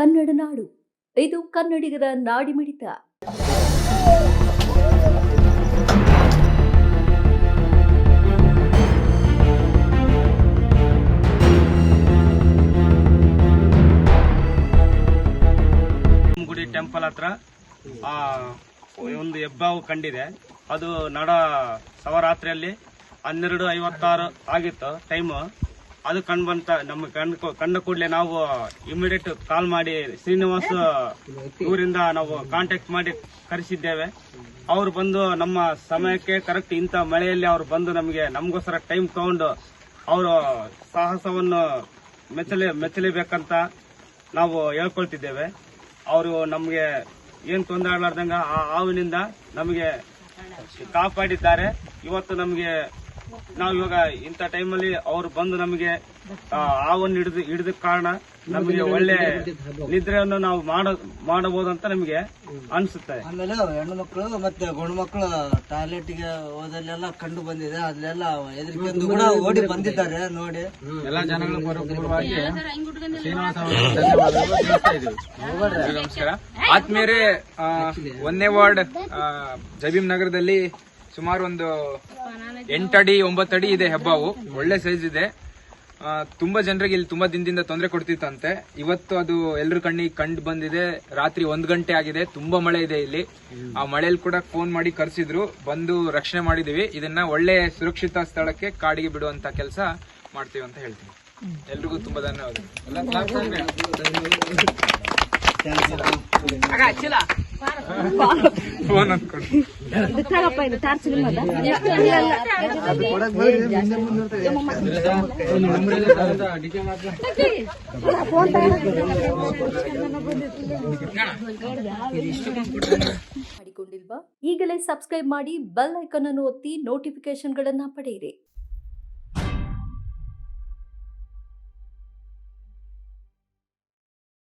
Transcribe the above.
ಕನ್ನಡ ನಾಡು. ಇದು ಕನ್ನಡಿಗರ ನಾಡಿಮಿಡಿತ ಗುಡಿ ಟೆಂಪಲ್ ಹತ್ರ, ಆ, ಒಂದು ಹೆಬ್ಬಾವು ಕಂಡಿದೆ. ಅದು ನಡ, ಸವರಾತ್ರಿಯಲ್ಲಿ ಹನ್ನೆರಡು ಐವತ್ತಾರು ಆಗಿತ್ತು ಟೈಮು ಅದು ಕಂಡು ಬಂತ, ನಮ್ಮ ಕಣ್ಣು ಕಂಡ ಕೂಡಲೇ ನಾವು ಇಮಿಡಿಯೇಟ್ ಕಾಲ್ ಮಾಡಿ ಶ್ರೀನಿವಾಸ್ ಊರಿಂದ ನಾವು ಕಾಂಟ್ಯಾಕ್ಟ್ ಮಾಡಿ ಕರೆಸಿದ್ದೇವೆ. ಅವ್ರು ಬಂದು ನಮ್ಮ ಸಮಯಕ್ಕೆ ಕರೆಕ್ಟ್ ಇಂಥ ಮಳೆಯಲ್ಲಿ ಅವ್ರು ಬಂದು ನಮಗೆ, ನಮಗೋಸ್ಕರ ಟೈಮ್ ತಗೊಂಡು ಅವರು ಸಾಹಸವನ್ನು ಮೆಚ್ಚಲಿ, ಮೆಚ್ಚಲೇಬೇಕಂತ ನಾವು ಹೇಳ್ಕೊಳ್ತಿದ್ದೇವೆ. ಅವರು ನಮಗೆ ಏನು ತೊಂದರೆ ಆಗ್ಲಾರ್ದಂಗ ಆ ಹಾವಿನಿಂದ ನಮಗೆ ಕಾಪಾಡಿದ್ದಾರೆ. ಇವತ್ತು ನಮಗೆ ನಾವು ಇವಾಗ ಇಂಥ ಟೈಮಲ್ಲಿ ಅವ್ರು ಬಂದು ನಮಗೆ ಆ, ಹಾವನ್ನು ಹಿಡಿದು ಹಿಡಿದ ಕಾರಣ ನಮಗೆ ಒಳ್ಳೆ ನಿದ್ರೆಯನ್ನು ನಾವು ಮಾಡಬಹುದಂತ ಮಾಡಬಹುದು ಅಂತ ನಮಗೆ ಅನ್ಸುತ್ತೆ. ಆಮೇಲೆ ಹೆಣ್ಣು ಮಕ್ಕಳು ಮತ್ತೆ ಗಂಡು ಮಕ್ಕಳು ಟಾಯ್ಲೆಟ್ಗೆ ಹೋದಲ್ಲೆಲ್ಲ ಕಂಡು ಬಂದಿದೆ. ಅಲ್ಲೆಲ್ಲ ಎದುರಿಕೊಂಡು ಕೂಡ ಓಡಿ ಬಂದಿದ್ದಾರೆ ನೋಡಿ. ಎಲ್ಲ ಜನಗಳು ಪೂರ್ವಕವಾಗಿ ನಮಸ್ಕಾರ. ಆತ್ಮೀಯರೇ ಒಂದೇ ಒಂದನೇ ವಾರ್ಡ್ ಆ, ಜಬೀಂ ನಗರದಲ್ಲಿ ಸುಮಾರು ಒಂದು ಎಂಟಡಿ, ಒಂಬತ್ತಡಿ ಇದೆ ಹೆಬ್ಬಾವು. ಒಳ್ಳೆ ಸೈಜ್ ಇದೆ. ತುಂಬಾ ಜನರಿಗೆ ಇಲ್ಲಿ ತುಂಬಾ ದಿನದಿಂದ ತೊಂದರೆ ಕೊಡ್ತಿತ್ತಂತೆ. ಇವತ್ತು ಅದು ಎಲ್ರ ಕಣ್ಣಿಗೆ ಕಂಡು ಬಂದಿದೆ. ರಾತ್ರಿ ಒಂದ್ ಗಂಟೆ ಆಗಿದೆ. ತುಂಬಾ ಮಳೆ ಇದೆ ಇಲ್ಲಿ. ಆ ಮಳೆಯಲ್ಲಿ ಕೂಡ ಫೋನ್ ಮಾಡಿ ಕರೆಸಿದ್ರು. ಬಂದು ರಕ್ಷಣೆ ಮಾಡಿದೀವಿ. ಇದನ್ನ ಒಳ್ಳೆ ಸುರಕ್ಷಿತ ಸ್ಥಳಕ್ಕೆ ಕಾಡಿಗೆ ಬಿಡುವಂತ ಕೆಲಸ ಮಾಡ್ತೀವಿ ಅಂತ ಹೇಳ್ತೀವಿ ಎಲ್ರಿಗೂ ತುಂಬಾ ಧನ್ಯವಾದ ಮಾಡಿಕೊಂಡಿಲ್ವಾ? ಈಗಲೇ ಸಬ್ಸ್ಕ್ರೈಬ್ ಮಾಡಿ ಬೆಲ್ ಐಕನ್ ಅನ್ನು ಒತ್ತಿ ನೋಟಿಫಿಕೇಶನ್ ಗಳನ್ನ ಪಡೆಯಿರಿ.